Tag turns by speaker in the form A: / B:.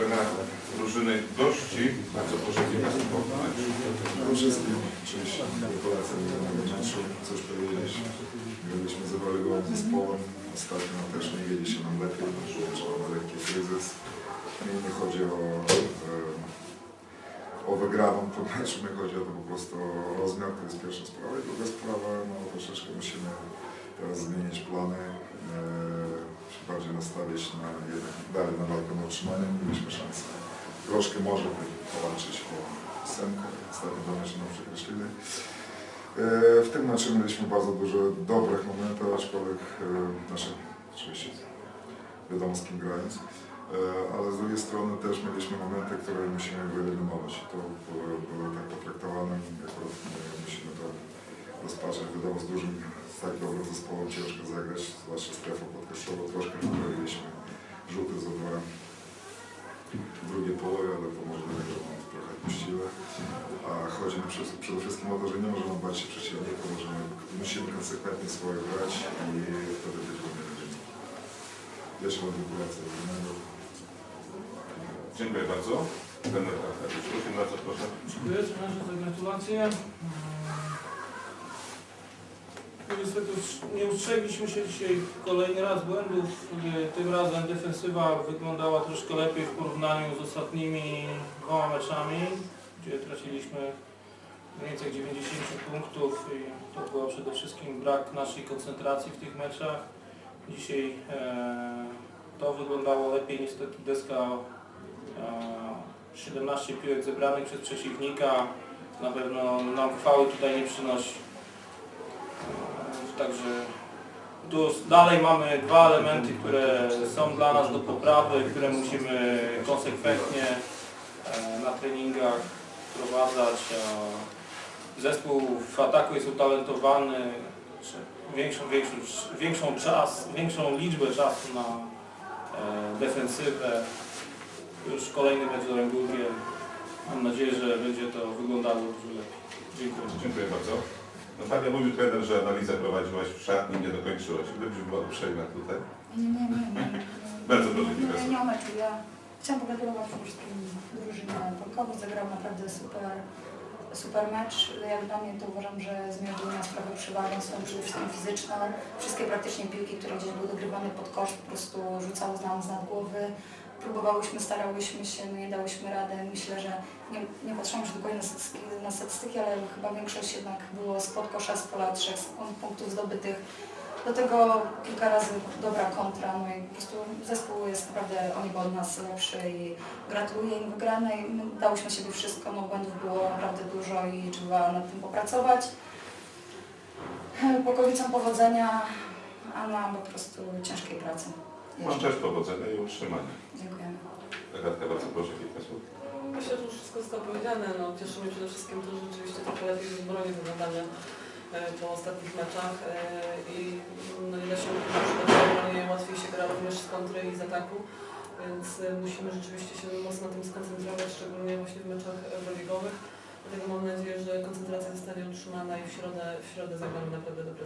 A: trener drużyny gości. Bardzo proszę meczu.
B: Przede wszystkim oczywiście do danego meczu, coś powiedzieć. Graliśmy z rywalowym zespołem. Ostatnio też nie wiedzie się nam lepiej, że mamy lekki kryzys. Nie, chodzi o, o wygraną po meczu, nie chodzi o to po prostu o rozmiar, to jest pierwsza sprawa. I druga sprawa, no troszeczkę musimy teraz zmienić plany, bardziej nastawić na jednak dalej na walkę na utrzymanie, mieliśmy szansę troszkę może powalczyć o ósemkę. Ostatnio do meczu nam przekreślili. E, W tym meczu mieliśmy bardzo dużo dobrych momentów, aczkolwiek e, nasze, oczywiście wiadomo z kim grając, E, ale z drugiej strony też mieliśmy momenty, które musimy wyeliminować. To było, tak potraktowane, akurat musimy to rozpatrzeć. Wiadomo, z dużym, z tak dobrym zespołem ciężko zagrać, zwłaszcza strefą podkoszową, troszkę wybraliśmy rzuty za dwa w drugiej połowie, ale to może dlatego nam trochę puściły. A chodzi mi przede, przede wszystkim o to, że nie możemy bać się przeciwnika, możemy, musimy konsekwentnie swoje grać i wtedy będziemy. Jeszcze raz gratulacje do innego.
A: Dziękuję bardzo. Trener Arkadiusz Rusin, bardzo proszę.
C: Dziękuję trenerze za gratulacje. No Niestety nie ustrzegliśmy się dzisiaj kolejny raz błędów. Tym razem defensywa wyglądała troszkę lepiej w porównaniu z ostatnimi dwoma meczami, gdzie traciliśmy mniej więcej 90 punktów i to był przede wszystkim brak naszej koncentracji w tych meczach. Dzisiaj e, to wyglądało lepiej, niestety deska e, 17 piłek zebranych przez przeciwnika na pewno nam chwały tutaj nie przynosi. E, Także tu dalej mamy dwa elementy, które są dla nas do poprawy, które musimy konsekwentnie e, na treningach wprowadzać. E, Zespół w ataku jest utalentowany, większą, większą, większą, czas, większą liczbę czasu na e, defensywę. Już kolejny mecz z Oręgówkiem. Mam nadzieję, że będzie to wyglądało dużo lepiej. Dziękuję.
A: Dziękuję bardzo. Natalia, mówił trener, że analizę prowadziłaś w szatni, nie dokończyłaś. Gdybyś była uprzejma tutaj.
D: Nie, nie, nie, nie.
A: Bardzo proszę,
D: nie,
A: słów.
D: nie o meczu. Ja chciałam pogratulować wszystkim drużynie Polkowi. Zagrał naprawdę super, super mecz. Jak dla mnie to uważam, że zmierzył na sprawę przewagę, są przede wszystkim fizyczne. Wszystkie praktycznie piłki, które gdzieś były dogrywane pod kosz, po prostu rzucało z nam z nad głowy. Próbowałyśmy, starałyśmy się, no nie dałyśmy rady. Myślę, że nie, nie patrzyłam już dokładnie na statystyki, na statystyki, ale chyba większość jednak było spod kosza, z pola trzech punktów zdobytych. Do tego kilka razy dobra kontra, no i po prostu zespół jest naprawdę o niebo od nas lepszy i gratuluję im wygranej. My dałyśmy siebie wszystko, no błędów było naprawdę dużo i trzeba nad tym popracować. Pokowicom powodzenia, a nam po prostu ciężkiej pracy.
A: Mam też powodzenia i utrzymania.
D: Dziękujemy.
A: Agatka, bardzo proszę kilka słów.
E: Myślę, że już wszystko zostało powiedziane. No, cieszy mnie przede wszystkim to, że rzeczywiście trochę lepiej w obronie wyglądamy po ostatnich meczach e, i no, nie da się łatwiej się gra również z kontry i z ataku, więc e, musimy rzeczywiście się mocno na tym skoncentrować, szczególnie właśnie w meczach euroligowych. Dlatego mam nadzieję, że koncentracja zostanie utrzymana i w środę, w środę zagramy naprawdę dobre